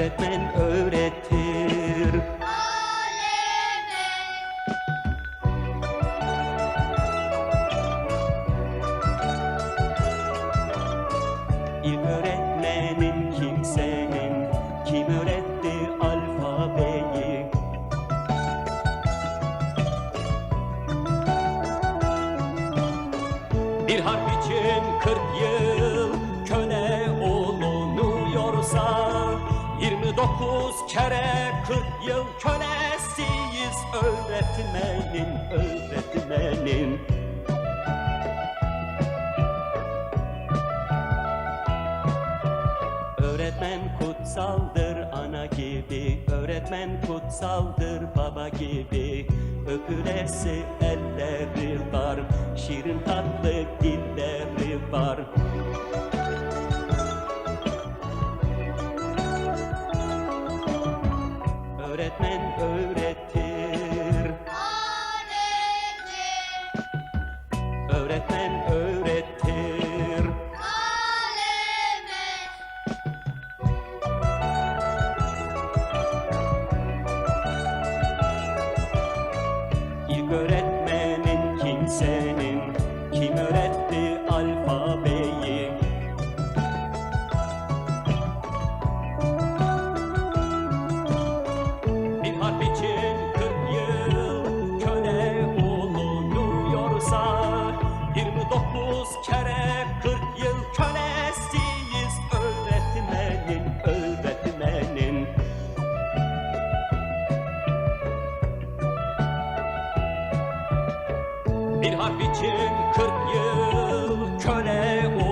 Öğretmen öğretir. İlk öğretmenin kimsenin Kim öğretti alfabeyi? Bir harf için 40 yıl köle olunuyorsa 29 kere 40 yıl kölesiyiz. Öğretmenin öğretmenin Öğretmen kutsaldır ana gibi. Öğretmen kutsaldır baba gibi. Öpülesi elleri var. Şirin senin? Kim öğretti alfabeyi? Bir harf için kırk yıl köle olunuyorsa Yirmi dokuz kere Bir harf için kırk yıl köle olur.